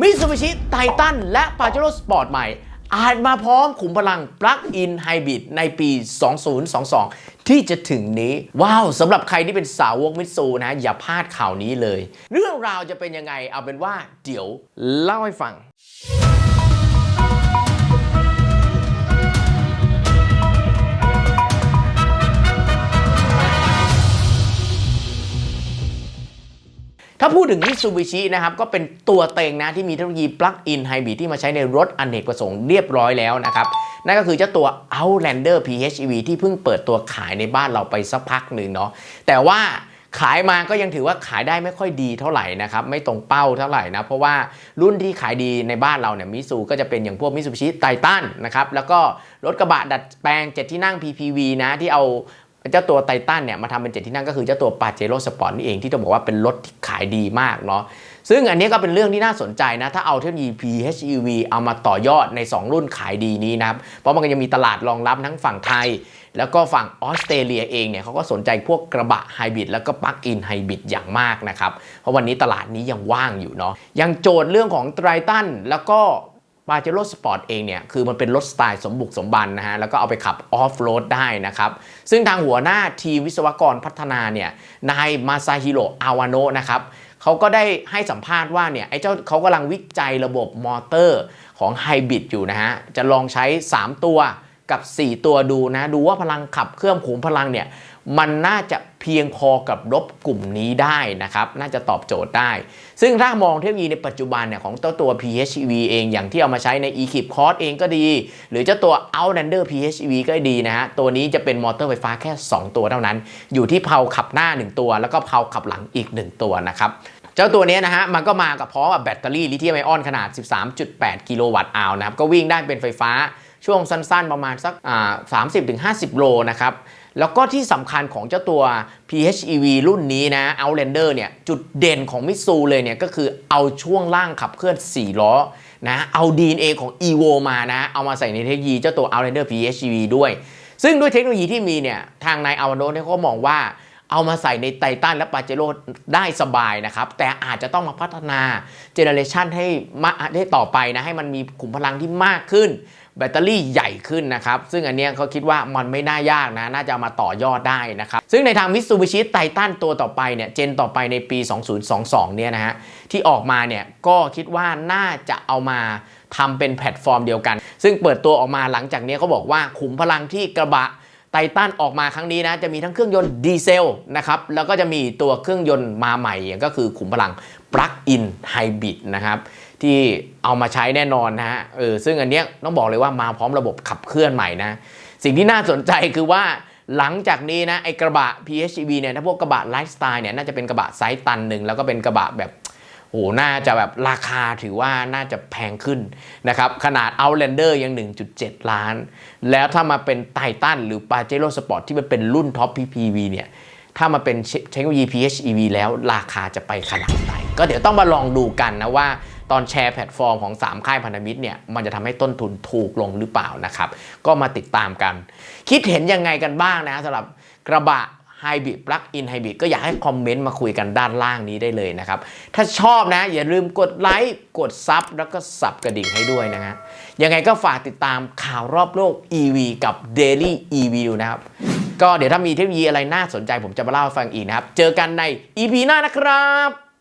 มิตซูบิชิไททันและปาเจโร่สปอร์ตใหม่ อาจมาพร้อมขุมพลังปลั๊กอินไฮบริดในปี 2022 ที่จะถึงนี้ ว้าวสำหรับใครที่เป็นสาวกมิตซูนะ อย่าพลาดข่าวนี้เลย เรื่องราวจะเป็นยังไงเอาเป็นว่าเดี๋ยวเล่าให้ฟัง ถ้าพูดถึง Mitsubishi นะครับก็เป็นตัวเต็งนะที่มีเทคโนโลยี Plug-in Hybrid ที่มาใช้ในรถอเนกประสงค์เรียบร้อยแล้วนะครับนั่นก็คือเจ้าตัว Outlander PHEV ที่เพิ่งเปิดตัวขายในบ้านเราไปสักพักหนึ่งเนาะแต่ว่าขายมาก็ยังถือว่าขายได้ไม่ค่อยดีเท่าไหร่นะครับไม่ตรงเป้าเท่าไหร่นะเพราะว่ารุ่นที่ขายดีในบ้านเราเนี่ยมิซูก็จะเป็นอย่างพวก Mitsubishi Titan นะครับแล้วก็รถกระบะดัดแปลง7ที่นั่ง PPV นะที่เอา เจ้าตัวไททันเนี่ยมาทำเป็นเจ็ดที่นั่งก็คือเจ้าตัวปาเจโร่สปอร์ตนี่เองที่ต้องบอกว่าเป็นรถที่ขายดีมากเนาะซึ่งอันนี้ก็เป็นเรื่องที่น่าสนใจนะ ถ้าเอาเทคโนโลยี PHEV เอามาต่อยอดใน 2 รุ่นขายดีนี้นะครับ เพราะมันก็ยังมีตลาดรองรับทั้งฝั่งไทย แล้วก็ฝั่งออสเตรเลียเองเนี่ยเขาก็สนใจพวกกระบะไฮบริดแล้วก็ปลั๊กอินไฮบริดอย่างมากนะครับ เพราะวันนี้ตลาดนี้ยังว่างอยู่เนาะยังโจทย์เรื่องของไททันแล้วก็ ปาเจโร่สปอร์ตเองเนี่ยคือมันเป็นรถสไตล์สมบุกสมบันนะฮะแล้วก็เอาไปขับออฟโรดได้นะครับ ซึ่งทางหัวหน้าทีวิศวกรพัฒนาเนี่ยนายมาซาฮิโรอาวาโนะนะครับเขาก็ได้ให้สัมภาษณ์ว่าเนี่ยไอ้เจ้าเขากำลังวิจัยระบบมอเตอร์ของไฮบริดอยู่นะฮะจะลองใช้ 3 ตัวกับ 4 ตัวดูนะ ดูว่าพลังขับเคลื่อนขุมพลังเนี่ย มันน่าจะเพียงพอกับรถกลุ่มนี้ได้นะครับ น่าจะตอบโจทย์ได้ ซึ่งถ้ามองเทคโนโลยีในปัจจุบันเนี่ยของตัวตัว PHEV เองอย่างที่เอามาใช้ใน e-Kip Cross เองก็ดี หรือเจ้าตัว Outlander PHEV ก็ดีนะฮะ ตัวนี้จะเป็นมอเตอร์ไฟฟ้าแค่ 2 ตัวเท่านั้น อยู่ที่เพลาขับหน้า 1 ตัว แล้วก็เพลาขับหลังอีก 1 ตัวนะครับเจ้าตัวนี้นะฮะ มันก็มากับพร้อมกับแบตเตอรี่ลิเธียมไอออนขนาด 13.8 กิโลวัตต์อาวนะครับ ก็วิ่งได้เป็นไฟฟ้าช่วงสั้นๆ ประมาณสักอ่า30-50 โลนะครับ แล้วก็ที่สำคัญของเจ้าตัว PHEV รุ่นนี้นะ Outlander เนี่ย จุดเด่นของมิซูเลยเนี่ย ก็คือเอาช่วงล่างขับเคลื่อน 4 ล้อนะเอา DNA ของ EVO มานะ เอามาใส่ในเทคโนโลยีเจ้าตัว Outlander PHEV ด้วย ซึ่งด้วยเทคโนโลยีที่มีเนี่ย ทางนายอาวานโนเนี่ยเขาก็มองว่าเอามาใส่ในไททันและปาเจโร่ได้สบายนะครับ แต่อาจจะต้องมาพัฒนาเจเนเรชันให้มาให้ต่อไปนะ ให้มันมีขุมพลังที่มากขึ้น แบตเตอรี่ใหญ่ขึ้นนะครับ ซึ่งอันนี้เขาคิดว่ามันไม่น่ายากนะ น่าจะามาต่อยอดได้นะครับ ซึ่งในทางมิตซูบิชิไททันตัวต่อไปเนี่ย เจนต่อไปในปี 2022 เนี่ยนะฮะ ที่ออกมาเนี่ยก็คิดว่าน่าจะเอามาทำเป็นแพลตฟอร์มเดียวกัน ซึ่งเปิดตัวออกมาหลังจากนี้เขาบอกว่าขุมพลังที่กระบะไททันออกมาครั้งนี้นะจะมีทั้งเครื่องยนต์ดีเซลนะครับแล้วก็จะมีตัวเครื่องยนต์มาใหม่ก็คือขุมพลังปลั๊กอินไฮบริดนะครับ ที่เอามาใช้แน่นอนนะฮะเออซึ่งอันเนี้ยต้องบอกเลยว่ามาพร้อมระบบขับเคลื่อนใหม่นะ สิ่งที่น่าสนใจคือว่าหลังจากนี้นะไอกระบะ PHEV เนี่ยถ้าพวกกระบะไลฟ์สไตล์เนี่ยน่าจะเป็นกระบะไซส์ตันหนึ่งแล้วก็เป็นกระบะแบบโอ้โหน่าจะแบบราคาถือว่าน่าจะแพงขึ้นนะครับ ขนาด Outlander ยัง 1.7 ล้าน แล้วถ้ามาเป็นไททันหรือ Pajero Sport ที่มันเป็นรุ่นท็อป PPV เนี่ย ถ้ามาเป็นเทคโนโลยี PHEV แล้วราคาจะไปขนาดไหน ก็เดี๋ยวต้องมาลองดูกันนะว่า ตอนแชร์แพลตฟอร์มของ 3 ค่ายพันธมิตรเนี่ยมันจะทำให้ต้นทุนถูกลงหรือเปล่านะครับ ก็มาติดตามกัน คิดเห็นยังไงกันบ้างนะสำหรับกระบะไฮบริดปลั๊กอินไฮบริดก็อยากให้คอมเมนต์มาคุยกันด้านล่างนี้ได้เลยนะครับ ถ้าชอบนะ อย่าลืมกดไลค์กดซับแล้วก็สับกระดิ่งให้ด้วยนะฮะยังไงก็ฝากติดตามข่าวรอบโลก EV กับ Daily EV นะครับ ก็เดี๋ยวถ้ามีเทคโนโลยีอะไรน่าสนใจผมจะมาเล่าให้ฟังอีกนะครับ เจอกันใน EP หน้านะครับ